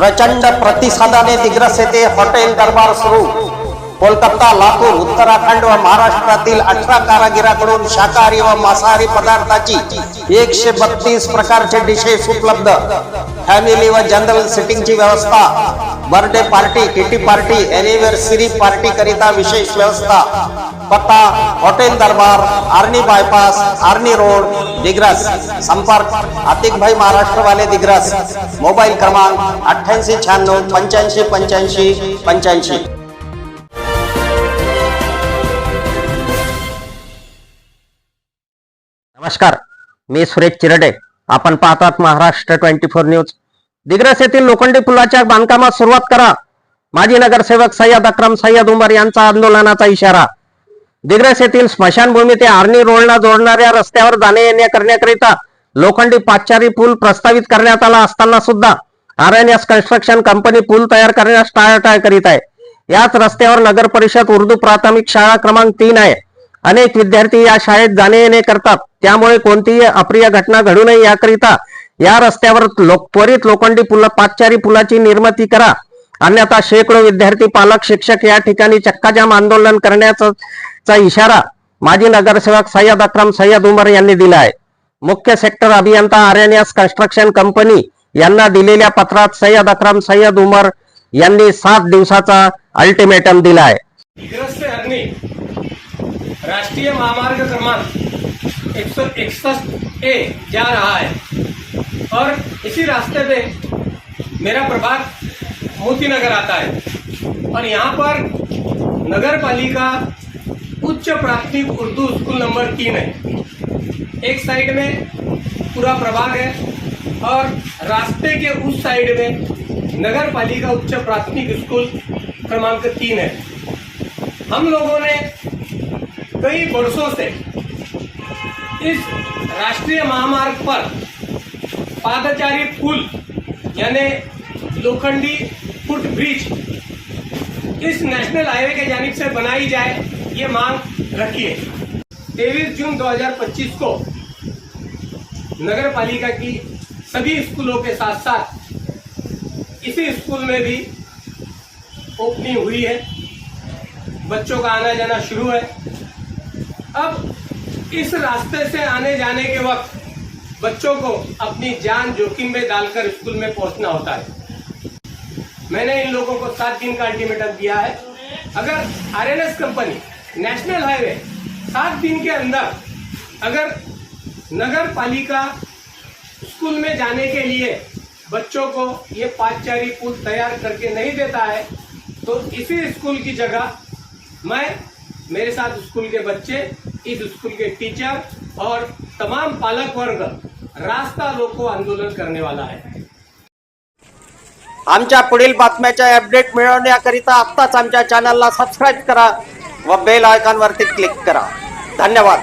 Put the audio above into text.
प्रचंड प्रतिसादाने दिग्रस येथे हॉटेल दरबार सुरू. कोलकाता लातूर उत्तराखंड व महाराष्ट्रातील अठरा कारागिराकडून शाकाहारी व मांसाहारी पदार्थाची एकशे बत्तीस प्रकारचे डिशेस उपलब्ध. फॅमिली व जनरल सिटिंगची व्यवस्था birthday party kitty party anniversary party करिता विशेष व्यवस्था. पत्ता hotel Darbar Arni bypass Arni road Digras. संपर्क आतिक भाई महाराष्ट्र दिग्रस. मोबाईल क्रमांक अठ्ठ्याऐंशी शहाण्णव पंच्याऐंशी पंच्याऐंशी पंच्याऐंशी. नमस्कार मी सुरेश चिरडे. आपण पाहतात Maharashtra twenty four news. Digras येथील लोखंडी पुलाच्या बांधकामास सुरुवात करा. माजी नगरसेवक सय्यद अक्रम सय्यद उमर यांचा आंदोलनाचा इशारा. दिग्रस येथील स्मशानभूमी ते आर्णी रोडला जोडणाऱ्या रस्त्यावर जाणे येणे करण्याकरिता लोखंडी पाचारी पूल प्रस्तावित करण्यात आला असताना सुद्धा R N S construction company पूल तयार करण्यास टाळाटाळ करीत आहे. याच रस्त्यावर नगर परिषद उर्दू प्राथमिक शाळा क्रमांक तीन आहे. अनेक विद्यार्थी या शाळेत जाणे येणे करतात. त्यामुळे कोणतीही अप्रिय घटना घडू नये याकरिता या रस्त्यावर लोक त्वरित लोखंडी पुल पाचचारी पुलाची निर्मिती करा. अन्यथा शेकडो विद्यार्थी पालक शिक्षक या ठिकाणी चक्काजाम आंदोलन करण्याचा चा इशारा माजी नगरसेवक सय्यद अक्रम सय्यद उमर यांनी दिला आहे. मुख्य सेक्टर अभियंता आर्यनएस कन्स्ट्रक्शन कंपनी यांना दिलेल्या पत्रात सय्यद अक्रम सय्यद उमर यांनी सात दिवसाचा अल्टिमेटम दिला आहे. राष्ट्रीय महामार्ग क्रमांक एक सौ इकसठ ए जा रहा है. और इसी रास्ते पे मेरा प्रभाग मोती नगर आता है। और यहाँ पर नगर पालिका उच्च प्राथमिक उर्दू स्कूल नंबर तीन है। एक साइड में पूरा प्रभाग है और रास्ते के उस साइड में नगर पालिका उच्च प्राथमिक स्कूल क्रमांक तीन है। हम लोगों ने कई वर्षों से इस राष्ट्रीय महामार्ग पर पादचारी पुल, यानी लोखंडी फुट ब्रिज, इस नेशनल हाईवे के जानिब से बनाई जाए, ये मांग रखी है। तेईस जून 2025 को नगर पालिका की सभी स्कूलों के साथ साथ इसी स्कूल में भी ओपनिंग हुई है। बच्चों का आना जाना शुरू है। अब इस रास्ते से आने जाने के वक्त बच्चों को अपनी जान जोखिम में डालकर स्कूल में पहुँचना होता है। मैंने इन लोगों को सात दिन का अल्टीमेटम दिया है। अगर आरएनएस कंपनी, नेशनल हाईवे, सात दिन के अंदर अगर नगर पालिका स्कूल में जाने के लिए बच्चों को ये पांचचारी पुल तैयार करके नहीं देता है तो इसी स्कूल की जगह मैं, मेरे साथ स्कूल के बच्चे, इस स्कूल के टीचर और तमाम पालक वर्ग रास्ता रोको आंदोलन करने वाला है आमच्या पुढील बातम्याच्या अपडेट मिळवण्याकरिता आत्ताच आमच्या चॅनलला सबस्क्राईब करा व बेल आयकॉनवरती क्लिक करा. धन्यवाद.